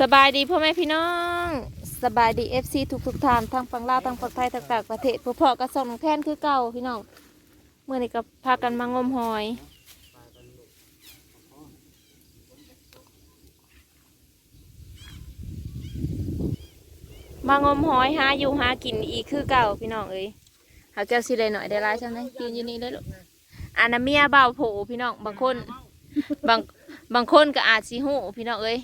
สบายดีพ่อแม่พี่น้องสบายดีเอฟซีทุกทุกท่านทั้งฝั่งลาวทั้งฝั่งไทยทั้งต่างประเทศพ่อพ่อกระส่งแทนคือเก่าพี่น้องเมื่อนี้ก็พากันมางมหอยมางมหอยหาอยู่หากินอีกคือเก่าพี่น้องเอ้ยหาแก้วสิได้หน่อยได้ร้ายใช่ไหมยืนยู่นี่เลยลูกอันนั้นเมียเบาโผพี่น้องบางคนบางบางคนก็อาจสิหูพี่น้องเอ้ย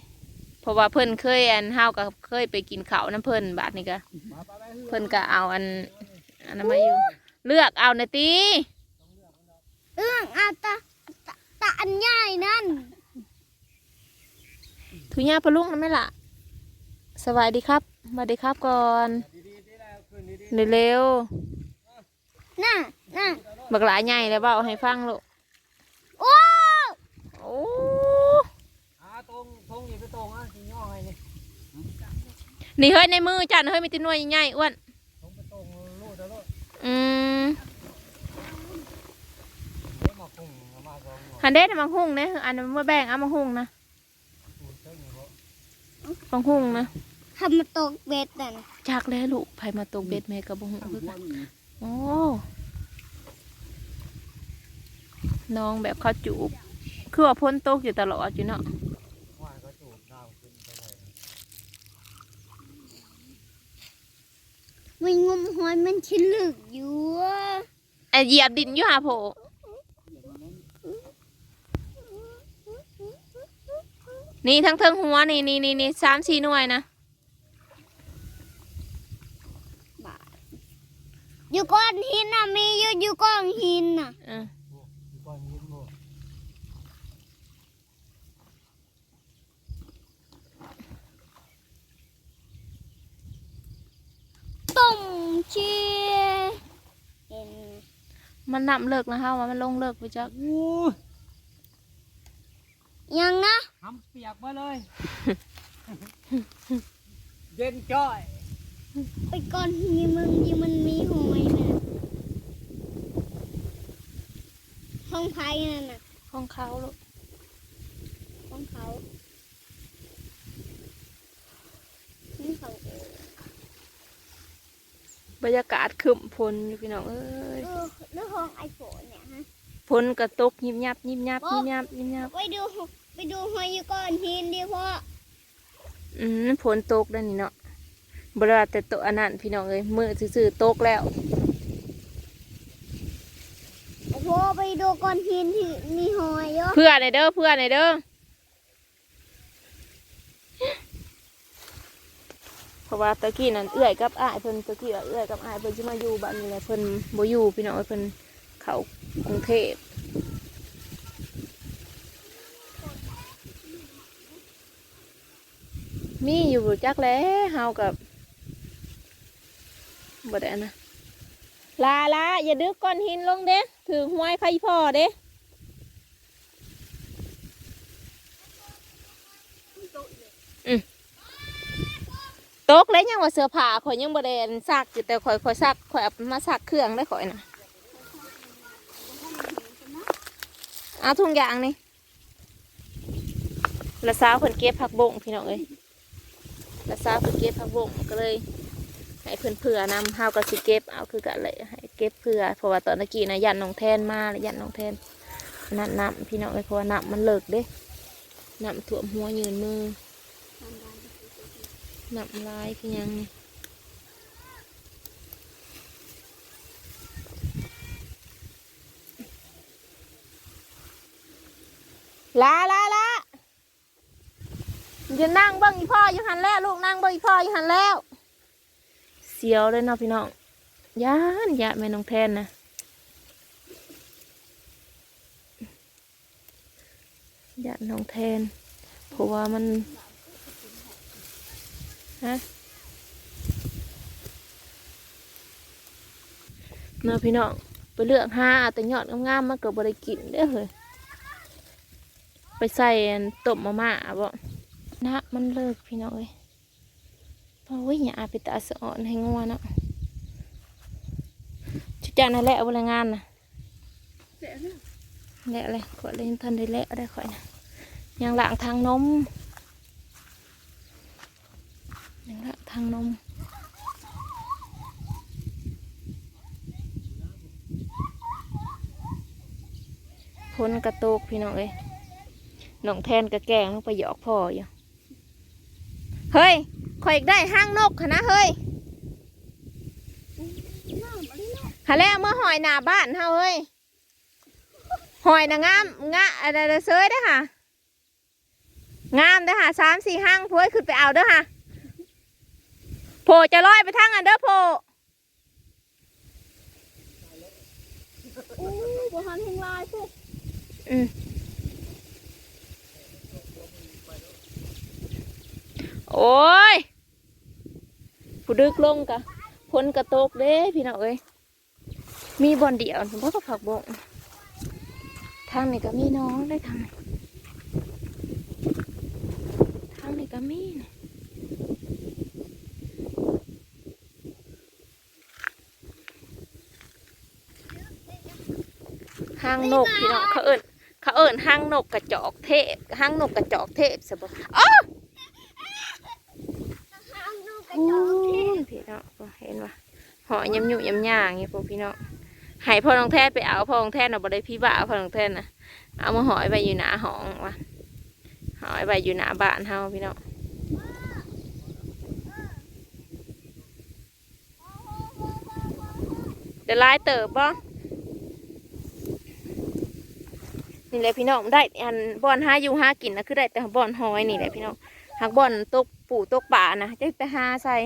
เพราะว่าเพิ่นเคยอันเฮาก็เคยไปกินข้าวน้ำเพิ่นบาดนี้ก็เพิ่นก็เอาอันอันนั้นมาอยู่ เลือกเอาในอยตีเอื้องอาตาตาตาอันใหญ่นั่นถุยาปลาลุงนั่นไหมล่ะ สวัสดีครับสวัสดีครับก่อนเร็วน่ะน่ะๆบักหลายใหญ่แล้วเบาให้ฟังลูก โอ้ โอ้ อ่าตรง ตรงนี่ไปตรงอะสิย่อไงนี่นี่เฮ้ยในมือจันเฮ้ยมีแติหน่วยใหญ่ๆอ้วนตรงไปตรงลูดแล้วลูดอืมเดี๋ยวมาพุ่งเอามาสองหัวฮันเดสมังหุ่งเนี่ยอันนั้นมาแบ่งเอามังหุ่งนะสูดเจ้าอยู่บ่มังหุ่งนะทำมาตกเบ็ดนั่นจากแล้วลูกไผมาตกเบ็ดแม่กับบ่หุ่งคือกันโอ้น้องแบบเขาจูบคือว่าพ้นตกอยู่ตลอดอยู่เนาะ ว่านก็จูบดาวขึ้นไปเลย ไม่งมห อยมันชิลึกอยู่อะไอเหยียบดินอยู่หาโผนี่ทั้งเทิงหัวนี่นี่นี่นี่สามสี่หน่วยนะอยู่ก้อนหินน่ะมีอยู่อยู่ก้อนหินน่ะ เออ มีก้อนยิ้มบ่ ต้มเชียเห็นมันนำเลิกนะฮะว่ามันลงเลิกไปจักอู้ยังนะทำเปียกมาเลย เย็นจ้อยไปก้อนหินมึงที่มันมีหอยน่ะห้องไผ่นั่นน่ะของเขาลูกของเขานี่เขาเอง บรรยากาศขึ้มพลอยู่พี่น้องเอ้ยเออเรื่องของไอโฟนเนี่ยฮะพลกระตกยิบยับยิบยับยิบยับยิบยับไปดูไปดูหอยอยู่ก้อนหินดิพ่ออืมฝนตกแล้วนี่เนาะบราแต่โตะอันนั้นพี่น้องเอ้ยมือซื่อๆตกแล้วไอพ่อไปดูก้อนหินที่มีหอยเยอะเพื่อในเด้อเพื่อในเด้อ เพราะว่าตะกี้นั่นเอื้อยกับอ้ายเพิ่นตะกี้ว่าเอื้อยกับอ้ายเพิ่นสิมาอยู่บ้านนี้แหละเพิ่นบ่อยู่พี่น้องเพิ่นเข้ากรุงเทพมีอยู่จักแล้วเฮากับบ่ได้นะลาลาอย่าดึกก้อนหินลงเด้ถือห้วยไข่พ่อเด้ ตกเลยยังว่าเสื้อผ้าข่อยยังบ่ได้อันซักอยู่แต่ข่อยข่อยซักข่อยเอามาซักเครื่องได้ข่อยนะเอาทุงยางนี่ละสาวเพิ่นเก็บผักบงพี่น้องเอ้ยละสาวเพิ่นเก็บผักบงก็เลยให้เพิ่อนเผื่อนำเฮาวก็สิเก็บเอาคือกันเลยให้เก็บเผื่อเพราะว่าตอนตะกี้นะยันน้องแทนมาแล้วยันน้องแทนนั่นน้ำพี่น้องเอ้ยเพราะว่าน้ำมันเลิกเด้น้ำท่วหัวยืนมือ น้ำลายคือยังนี่ลาลาลาจะนั่งเบิ้งอีพ่ออยู่หันแล้วลูกนั่งเบิ้งอีพ่ออยู่หันแล้ว เสียวเลยเนาะพี่น้องย่านยานแม่น้องแทนนะยานน้องแทนเพราะว่ามัน ฮะเนาะพี่น้องไปเลือกหาเอาแต่ยอดงามๆมาเกิดบริกินเด้อเฮ้ยไปใส่อันต้มมาม่าบ่นะมันเลิกพี่น้องเอ้ยเพราะว่าอย่าไปตาสะอ่อนให้งัวเนาะชุดจานนั่นแหละเอาบริงานนะแหละเลยขอเล่นทันได้แหละได้ข่อยนะยังล้างทางนม ทางนมพ้นกระโตกพี่น้องเอ้ยน้องแทนกระแกงลงไปหยอกพ่ออยู่ เฮ้ยข่อยได้ห้างนกค่ะนะเฮ้ยหาแล้วเมื่อหอยหนาบ้านเฮาเฮ้ย หอยนะงามงะอะไรเซยเด้อค่ะ งามเด้อค่ะสามสี่ห้างพวยขึ้นไปเอาเด้อค่ะ ผจะลอยไปทางอันเด้อโผอู้บ่หันแห่งลายพวกอืมโอ้ย ผู้ดึกลงกะพ้นกระโตกเด้พี่น้องเอ้ย มีบอนเดียวผมก็ผักบงทางนี้ก็มีน้องได้ทางนี้ทางนี้ก็มีนี่ ห้างนกพี่น้องเขาเอิญเขาเอิญห้างนกกระจอกเทพห้างนกกระจอกเทพสบอ๋อทางนูกกระโอ้จอกเทยพี่น้องเห็นปะหอยยำหยุยำย่างอย่างเงี้ยพวกพี่น้องใหายพ่อน้องแท้ไปเอาพ่อน้องแท้น่ะบ่ได้พี่บ้าพ่อน้องแท้น่ะเอามาหอยไปอยู่หน้าห้องวะหอยไปอยู่หน้าบ้านเฮาพี่น้องเดี๋ยวไล่เติบบ่ นี่แหละพี่น้องได้อันบอนห้าอยู่หากินนะคือได้แต่บอนหอยนี่แหละพี่น้องหากบอนตกปู่ตกป่านะจะไปหาใส่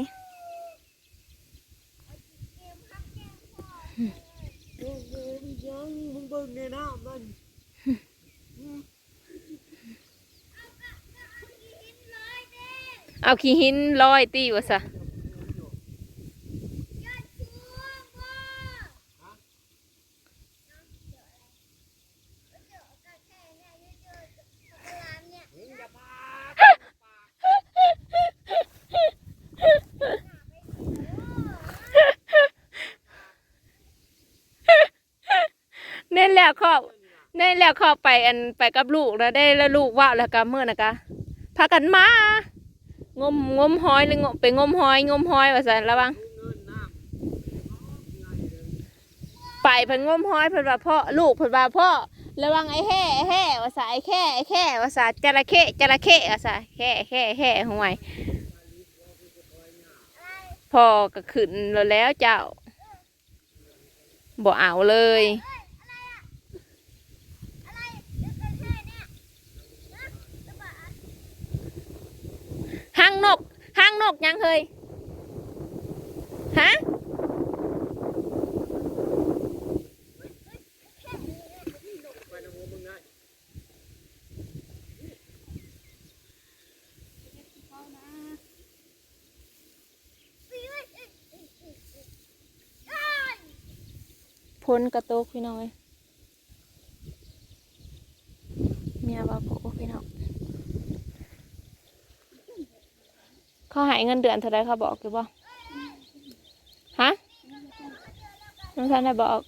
เบิ่งในน้ำมันเอาขี้หินลอยตีวะซะ เน่น แล้วขอบเน่นแล้วขอบไปอันไปกับลูกแล้วได้แล้วลูกว่าแล้วก็เมื่อนะกะพากันมางมงมหอยหรืองมไปงมหอย งมหอยว่าสันระวังไปเพิ่นงมหอยเพิ่นว่าพ่อลูกเพิ่นว่าพ่อระวังไอ้แห่ไอ้แห่ว่าสาไอ้แค่ไอ้แค่ว่าสาจระเข้จระเข้ว่าสาแค่แค่แค่ห่วยพ่อก็ขึ้นแล้วแล้วเจ้าบ่เอาเลย ห้างนกห้างนกยังเคยฮะพ้นกระโตกพี่น้อยเมียว่าโผพี่น้อง เขาหายเงินเดือนเท่าไรเขาบอกหรือเปล่าฮะน้องท่านได้บอก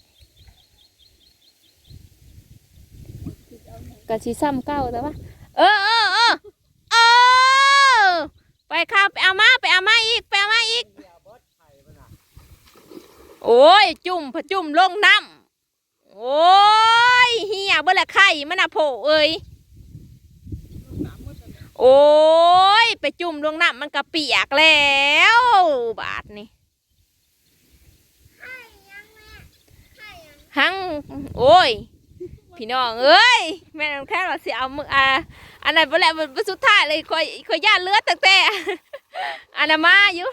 กะชีซ้ำเก้าแต่ว่าเออเออเออเออไปข้าวไปเอามาไปเอามาอีกไปเอามาอีก โอ้ย จุ่มพะจุ่มลงน้ำโอ้ยเฮียเบื่อละไข่มันอะโผเอ้ย โอ้ย ไปจุ่มลงน้ำมันกระเปียกแล้ว บาทนี่หังโอ้ย พี่น้องเอ้ย แม่น้องแค่ว่าเสิเอามืออ่าอันนั้นเบ่แล้วมันสุดท้ายเลยคอยคอยย่าเลือดตั้งแต่อันนั้นมาอยู่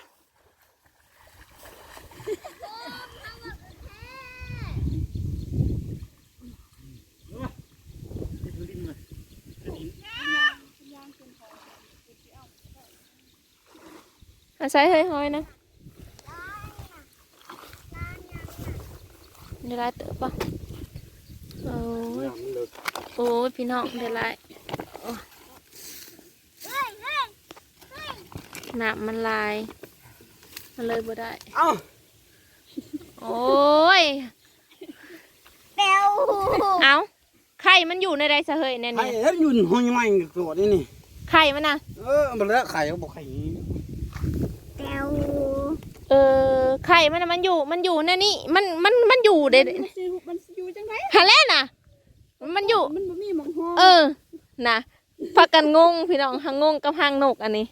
อาศัยเฮ้ยหอยนะเดี๋ยวไล่เติบปะโอ้ยน้ำมันเลิกโอ้ยพี่น้องเดี๋ยวไล่โอ้ยน้ำมันลาย มันเลยบ่ได้ เอ้า โอ้ยเปียวเอาไข่มันอยู่ในใดซะเฮ้ยเนี่ยไข่เนี่ยเอ็มยุ่นหอยไม้ตัวนี้นี่ไข่มันนะเออมันแล้วไข่เขาบอกไข่เปียวเออไข่มันน่ะมันอยู่มันอยู่ในนี่มันมันมันอยู่เด้มันสิมันสิอยู่จังไดฮะแล่น่ะ มันอยู่ มันบ่มีหมองห้องเออนะพากันงงพี่น้องหางงงกับหางนกอันนี้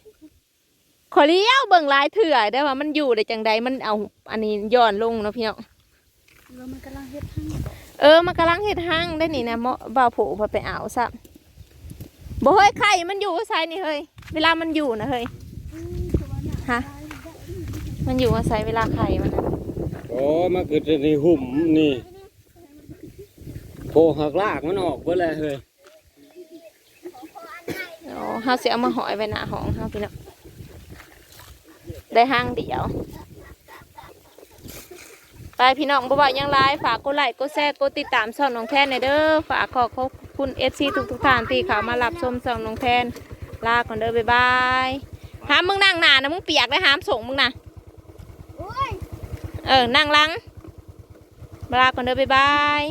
ขอเลี้ยวเบิ่งหลายเถื่อได้ว่ามันอยู่ได้จังใดมันเอา อันนี้ย้อนลงเนาะพี่น้องแล้วมันกำลังเฮ็ดให้เออมันกำลังเฮ็ดห้างได้นี่นะเมาะบ่าวโผพอไปเอาซะบ่เฮ้ยไข่มันอยู่ว่าไซนี่เฮ้ยเวลามันอยู่นะเฮ้ย อืมคือว่าน่ะฮะ มันอยู่ว่าไซเวลาไข่มันน่ะโอ้มาเกิดในหุ่มนี่โพหักลากมันออกเพื่ออะไรเฮ้ยอ๋อเฮาสิเอามาหอยไว้หน้าห้องเฮาพี่น้องได้ห้างเดียว ไปพี่น้องบ่ว่าหยังไลฝากกดไลค์กดแชร์กดติดตามช่องน้องแทนในอยเด้อฝากขอขอบคุณ FC ทุกทุกๆท่านที่เข้ามารับชมช่องน้องแทนลาก่อนเด้อบ๊ายบายหามมึงนั่งหน้านะมึงเปียกได้หามส่งมึงนะโอ้ย เออนั่งหลังลาก่อนเด้อบ๊ายบาย